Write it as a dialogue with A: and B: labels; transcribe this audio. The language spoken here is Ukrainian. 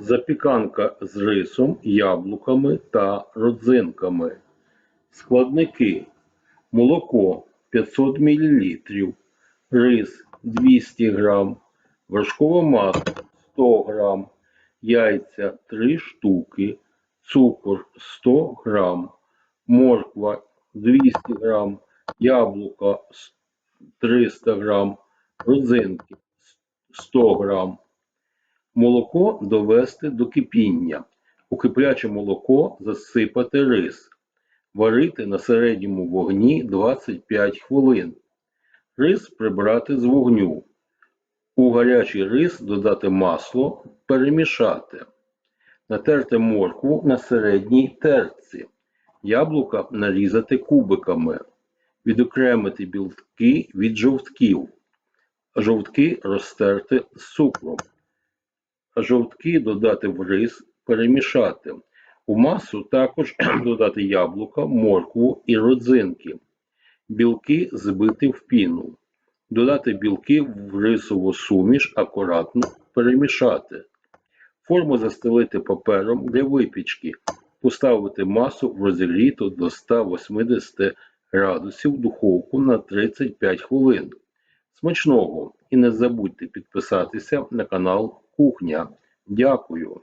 A: Запіканка з рисом, яблуками та родзинками. Складники: молоко 500 мл, рис 200 г, вершкове масло 100 г, яйця 3 штуки, цукор 100 г, морква 200 г, яблука 300 г, родзинки 100 г. Молоко довести до кипіння. У кипляче молоко засипати рис. Варити на середньому вогні 25 хвилин. Рис прибрати з вогню. У гарячий рис додати масло, перемішати. Натерти моркву на середній терці. Яблука нарізати кубиками. Відокремити білки від жовтків. Жовтки розтерти з цукром. Жовтки додати в рис, перемішати. У масу також додати яблука, моркву і родзинки. Білки збити в піну. Додати білки в рисову суміш, акуратно перемішати. Форму застелити папером для випічки. Поставити масу в розігріту до 180 градусів духовку на 35 хвилин. Смачного! І не забудьте підписатися на канал Кухня. Дякую!